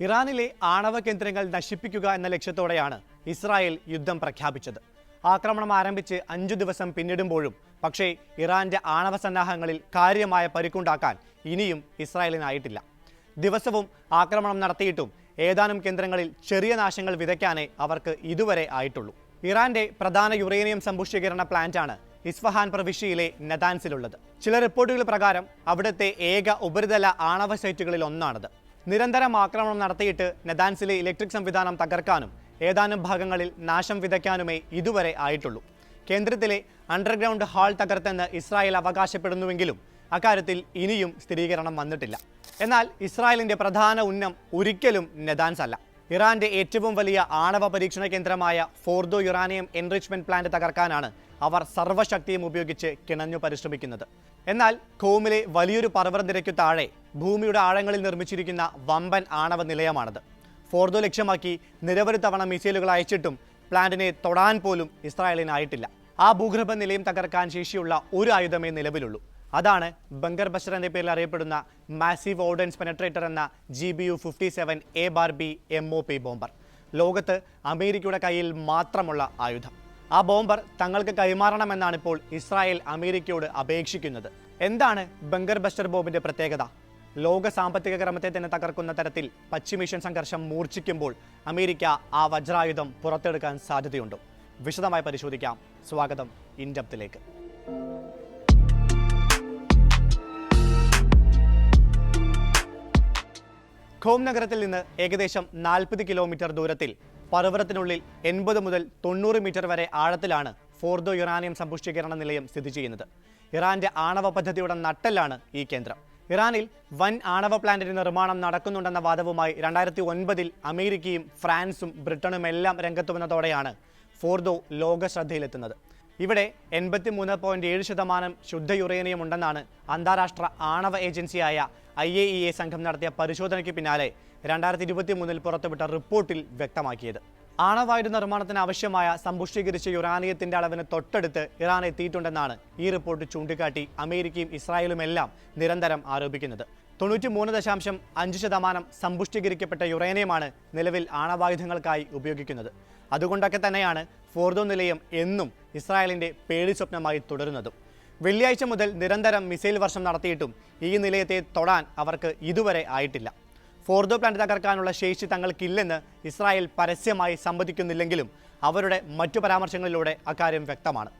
ഇറാനിലെ ആണവ കേന്ദ്രങ്ങൾ നശിപ്പിക്കുക എന്ന ലക്ഷ്യത്തോടെയാണ് ഇസ്രായേൽ യുദ്ധം പ്രഖ്യാപിച്ചത്. ആക്രമണം ആരംഭിച്ച് അഞ്ചു ദിവസം പിന്നിടുമ്പോഴും പക്ഷേ ഇറാന്റെ ആണവ സന്നാഹങ്ങളിൽ കാര്യമായ പരിക്കുണ്ടാക്കാൻ ഇനിയും ഇസ്രായേലിനായിട്ടില്ല. ദിവസവും ആക്രമണം നടത്തിയിട്ടും ഏതാനും കേന്ദ്രങ്ങളിൽ ചെറിയ നാശങ്ങൾ വിതയ്ക്കാനേ അവർക്ക് ഇതുവരെ ആയിട്ടുള്ളൂ. ഇറാന്റെ പ്രധാന യുറേനിയം സമ്പുഷ്ടീകരണ പ്ലാന്റാണ് ഇസ്ഫഹാൻ പ്രവിശ്യയിലെ നദാൻസിലുള്ളത്. ചില റിപ്പോർട്ടുകൾ പ്രകാരം അവിടുത്തെ ഏക ഉപരിതല ആണവ സൈറ്റുകളിൽ ഒന്നാണിത്. നിരന്തരം ആക്രമണം നടത്തിയിട്ട് നെതാൻസിലെ ഇലക്ട്രിക് സംവിധാനം തകർക്കാനും ഏതാനും ഭാഗങ്ങളിൽ നാശം വിതയ്ക്കാനുമേ ഇതുവരെ ആയിട്ടുള്ളൂ. കേന്ദ്രത്തിലെ അണ്ടർഗ്രൗണ്ട് ഹാൾ തകർത്തെന്ന് ഇസ്രായേൽ അവകാശപ്പെടുന്നുവെങ്കിലും അക്കാര്യത്തിൽ ഇനിയും സ്ഥിരീകരണം വന്നിട്ടില്ല. എന്നാൽ ഇസ്രായേലിന്റെ പ്രധാന ഉന്നം ഒരിക്കലും നെതാൻസ് അല്ല ഇറാന്റെ ഏറ്റവും വലിയ ആണവ പരീക്ഷണ കേന്ദ്രമായ ഫോർദോ യുറാനിയം എൻറിച്ച്മെന്റ് പ്ലാന്റ് തകർക്കാനാണ് അവർ സർവശക്തിയും ഉപയോഗിച്ച് കിണഞ്ഞു പരിശ്രമിക്കുന്നത്. എന്നാൽ കോമിലെ വലിയൊരു പർവതനിരയ്ക്കു താഴെ ഭൂമിയുടെ ആഴങ്ങളിൽ നിർമ്മിച്ചിരിക്കുന്ന വമ്പൻ ആണവ നിലയമാണത്. ഫോർദോ ലക്ഷ്യമാക്കി നിരവധി തവണ മിസൈലുകൾ അയച്ചിട്ടും പ്ലാന്റിനെ തൊടാൻ പോലും ഇസ്രായേലിനായിട്ടില്ല. ആ ഭൂഗർഭ നിലയം തകർക്കാൻ ശേഷിയുള്ള ഒരു ആയുധമേ നിലവിലുള്ളൂ. അതാണ് ബങ്കർ ബഷർ എന്ന പേരിൽ അറിയപ്പെടുന്ന മാസീവ് ഓർഡൻസ് പെനട്രേറ്റർ എന്ന G B U fifty seven A bar B M O P bomber ലോകത്ത് അമേരിക്കയുടെ കയ്യിൽ മാത്രമുള്ള ആയുധം. ആ ബോംബർ തങ്ങൾക്ക് കൈമാറണമെന്നാണ് ഇപ്പോൾ ഇസ്രായേൽ അമേരിക്കയോട് അപേക്ഷിക്കുന്നത്. എന്താണ് ബങ്കർ ബസ്റ്റർ ബോംബിന്റെ പ്രത്യേകത? ലോക സാമ്പത്തിക ക്രമത്തെ തന്നെ തകർക്കുന്ന തരത്തിൽ പശ്ചിമേഷ്യൻ സംഘർഷം മൂർച്ഛിക്കുമ്പോൾ അമേരിക്ക ആ വജ്രായുധം പുറത്തെടുക്കാൻ സാധ്യതയുണ്ടോ. വിശദമായി പരിശോധിക്കാം. സ്വാഗതം ഇൻഡപ്തിലേക്ക്. ഖോം നഗരത്തിൽ നിന്ന് ഏകദേശം നാൽപ്പത് കിലോമീറ്റർ ദൂരത്തിൽ പർവതത്തിനുള്ളിൽ എൺപത് മുതൽ തൊണ്ണൂറ് മീറ്റർ വരെ ആഴത്തിലാണ് ഫോർദോ യുറാനിയം സമ്പുഷ്ടീകരണ നിലയം സ്ഥിതി ചെയ്യുന്നത്. ഇറാന്റെ ആണവ പദ്ധതിയുടെ നട്ടെല്ലാണ് ഈ കേന്ദ്രം. ഇറാനിൽ വൻ ആണവ പ്ലാന്റിന്റെ നിർമ്മാണം നടക്കുന്നുണ്ടെന്ന വാദവുമായി രണ്ടായിരത്തി ഒൻപതിൽ അമേരിക്കയും ഫ്രാൻസും ബ്രിട്ടനും എല്ലാം രംഗത്തു വന്നതോടെയാണ് ഫോർദോ ലോക ശ്രദ്ധയിലെത്തുന്നത് ഇവിടെ എൺപത്തി മൂന്ന് പോയിന്റ് ഏഴ് ശതമാനം ശുദ്ധ യുറേനിയം ഉണ്ടെന്നാണ് അന്താരാഷ്ട്ര ആണവ ഏജൻസിയായ ഐ എ ഇ എ സംഘം നടത്തിയ പരിശോധനയ്ക്ക് പിന്നാലെ രണ്ടായിരത്തി ഇരുപത്തി മൂന്നിൽ പുറത്തുവിട്ട റിപ്പോർട്ടിൽ വ്യക്തമാക്കിയത്. ആണവായുധ നിർമ്മാണത്തിന് ആവശ്യമായ സമ്പുഷ്ടീകരിച്ച യുറാനിയത്തിന്റെ അളവിന് തൊട്ടടുത്ത് ഇറാൻ എത്തിയിട്ടുണ്ടെന്നാണ് ഈ റിപ്പോർട്ട് ചൂണ്ടിക്കാട്ടി അമേരിക്കയും ഇസ്രായേലുമെല്ലാം നിരന്തരം ആരോപിക്കുന്നത്. തൊണ്ണൂറ്റി മൂന്ന് ദശാംശം അഞ്ച് ശതമാനം സമ്പുഷ്ടീകരിക്കപ്പെട്ട യുറേനിയമാണ് നിലവിൽ ആണവായുധങ്ങൾക്കായി ഉപയോഗിക്കുന്നത്. അതുകൊണ്ടൊക്കെ തന്നെയാണ് ഫോർദോ നിലയം എന്നും ഇസ്രായേലിന്റെ പേടി സ്വപ്നമായി തുടരുന്നതും. വെള്ളിയാഴ്ച മുതൽ നിരന്തരം മിസൈൽ വർഷം നടത്തിയിട്ടും ഈ നിലയത്തെ തൊടാൻ അവർക്ക് ഇതുവരെ ആയിട്ടില്ല. ഫോർദോ പ്ലാന്റ് തകർക്കാനുള്ള ശേഷി തങ്ങൾക്കില്ലെന്ന് ഇസ്രായേൽ പരസ്യമായി സമ്മതിക്കുന്നില്ലെങ്കിലും അവരുടെ മറ്റു പരാമർശങ്ങളിലൂടെ അക്കാര്യം വ്യക്തമാണ്.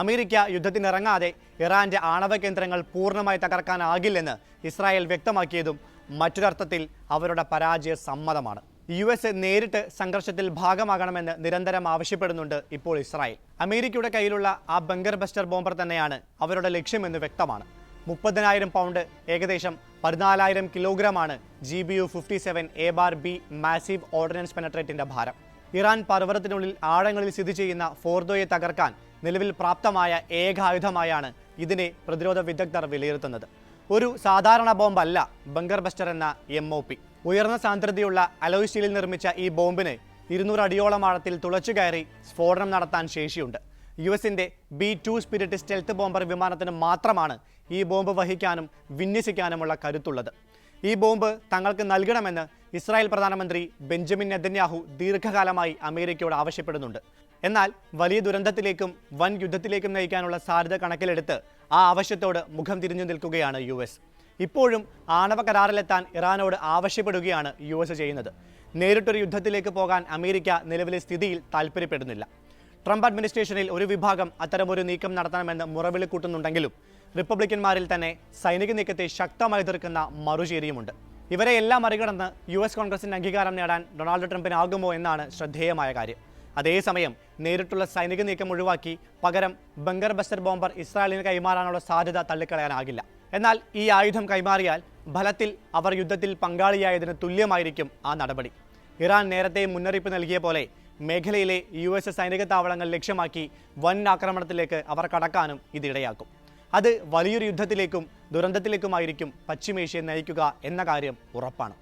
അമേരിക്ക യുദ്ധത്തിനിറങ്ങാതെ ഇറാന്റെ ആണവ കേന്ദ്രങ്ങൾ പൂർണമായി തകർക്കാനാകില്ലെന്ന് ഇസ്രായേൽ വ്യക്തമാക്കിയതും മറ്റൊരർത്ഥത്തിൽ അവരുടെ പരാജയ സമ്മതമാണ്. യു എസ് നേരിട്ട് സംഘർഷത്തിൽ ഭാഗമാകണമെന്ന് നിരന്തരം ആവശ്യപ്പെടുന്നുണ്ട് ഇപ്പോൾ ഇസ്രായേൽ. അമേരിക്കയുടെ കയ്യിലുള്ള ആ ബങ്കർ ബസ്റ്റർ ബോംബർ തന്നെയാണ് അവരുടെ ലക്ഷ്യമെന്ന് വ്യക്തമാണ്. മുപ്പതിനായിരം പൗണ്ട് ഏകദേശം പതിനാലായിരം കിലോഗ്രാമാണ് G B U fifty seven A bar B massive ordinance പെനട്രേറ്റിന്റെ ഭാരം. ഇറാൻ പർവതത്തിനുള്ളിൽ ആഴങ്ങളിൽ സ്ഥിതി ചെയ്യുന്ന ഫോർദോയെ തകർക്കാൻ നിലവിൽ പ്രാപ്തമായ ഏക ആയുധമായാണ് ഇതിനെ പ്രതിരോധ വിദഗ്ധർ വിലയിരുത്തുന്നത്. ഒരു സാധാരണ ബോംബല്ല ബങ്കർ ബസ്റ്റർ എന്ന എം ഒ പി ഉയർന്ന സാന്ദ്രതയുള്ള അലോയ് സ്റ്റീലിൽ നിർമ്മിച്ച ഈ ബോംബിന് ഇരുന്നൂറ് അടിയോളം ആഴത്തിൽ തുളച്ചു കയറി സ്ഫോടനം നടത്താൻ ശേഷിയുണ്ട്. യു എസിന്റെ B two spirit stealth bomber വിമാനത്തിന് മാത്രമാണ് ഈ ബോംബ് വഹിക്കാനും വിന്യസിക്കാനുമുള്ള കരുത്തുള്ളത്. ഈ ബോംബ് തങ്ങൾക്ക് നൽകണമെന്ന് ഇസ്രായേൽ പ്രധാനമന്ത്രി ബെഞ്ചമിൻ നെതന്യാഹു ദീർഘകാലമായി അമേരിക്കയോട് ആവശ്യപ്പെടുന്നുണ്ട്. എന്നാൽ വലിയ ദുരന്തത്തിലേക്കും വൻ യുദ്ധത്തിലേക്കും നയിക്കാനുള്ള സാധ്യത കണക്കിലെടുത്ത് ആ ആവശ്യത്തോട് മുഖം തിരിഞ്ഞു നിൽക്കുകയാണ് യു എസ്. ഇപ്പോഴും ആണവ കരാറിലെത്താൻ ഇറാനോട് ആവശ്യപ്പെടുകയാണ് യു എസ് ചെയ്യുന്നത്. നേരിട്ടൊരു യുദ്ധത്തിലേക്ക് പോകാൻ അമേരിക്ക നിലവിലെ സ്ഥിതിയിൽ താൽപ്പര്യപ്പെടുന്നില്ല. ട്രംപ് അഡ്മിനിസ്ട്രേഷനിൽ ഒരു വിഭാഗം അത്തരമൊരു നീക്കം നടത്തണമെന്ന് മുറവിളി കൂട്ടുന്നുണ്ടെങ്കിലും റിപ്പബ്ലിക്കന്മാരിൽ തന്നെ സൈനിക നീക്കത്തെ ശക്തമായി എതിർക്കുന്ന മറുചേരിയുമുണ്ട്. ഇവരെ എല്ലാം മറികടന്ന് യു എസ് കോൺഗ്രസിന്റെ അംഗീകാരം നേടാൻ ഡൊണാൾഡ് ട്രംപിനാകുമോ എന്നാണ് ശ്രദ്ധേയമായ കാര്യം. അതേസമയം നേരിട്ടുള്ള സൈനിക നീക്കം ഒഴിവാക്കി പകരം ബങ്കർ ബസ്റ്റർ ബോംബർ ഇസ്രായേലിന് കൈമാറാനുള്ള സാധ്യത തള്ളിക്കളയാനാകില്ല. എന്നാൽ ഈ ആയുധം കൈമാറിയാൽ ഫലത്തിൽ അവർ യുദ്ധത്തിൽ പങ്കാളിയായതിന് തുല്യമായിരിക്കും ആ നടപടി. ഇറാൻ നേരത്തെ മുന്നറിയിപ്പ് നൽകിയ പോലെ മേഖലയിലെ യു എസ് സൈനിക താവളങ്ങൾ ലക്ഷ്യമാക്കി വൻ ആക്രമണത്തിലേക്ക് അവർ കടക്കാനും ഇതിടയാക്കും അത് വലിയൊരു യുദ്ധത്തിലേക്കും ദുരന്തത്തിലേക്കുമായിരിക്കും പശ്ചിമേഷ്യയെ നയിക്കുക എന്ന കാര്യം ഉറപ്പാണ്.